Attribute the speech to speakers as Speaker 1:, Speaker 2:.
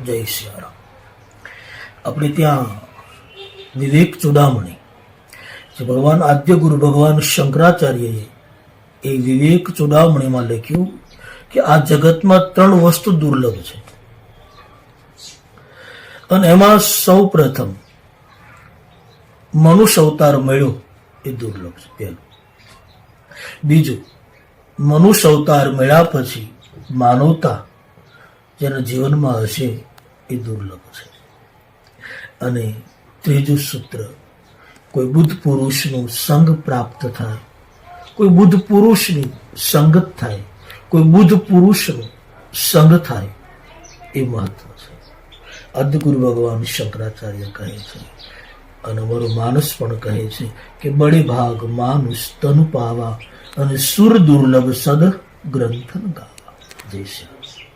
Speaker 1: જય સિયારામ. આપણે ત્યાં વિવેક ચુડામણી, જે ભગવાન આદ્ય ગુરુ ભગવાન શંકરાચાર્યએ એ વિવેક ચુડામણીમાં લખ્યું કે આ જગતમાં ત્રણ વસ્તુ દુર્લભ છે. અને એમાં સૌ પ્રથમ મનુષ્ય અવતાર મળ્યો એ દુર્લભ છે પહેલું. બીજું, મનુષ્ય અવતાર મળ્યા પછી માનવતા જેના જીવનમાં હશે એ દુર્લભ છે. અને ત્રીજું સૂત્ર, કોઈ બુદ્ધ પુરુષનું સંગ પ્રાપ્ત થાય, કોઈ બુદ્ધ પુરુષની સંગત થાય, કોઈ બુદ્ધ પુરુષનો સંગ થાય, એ મહત્વ છે. અદ્ગુરુ ભગવાન શંકરાચાર્ય કહે છે અને અમારો માનસ પણ કહે છે કે બળે ભાગ માનુષ તનુ પાવા અને સુર દુર્લભ સદ ગ્રંથન ગાવા. જય શ્રી.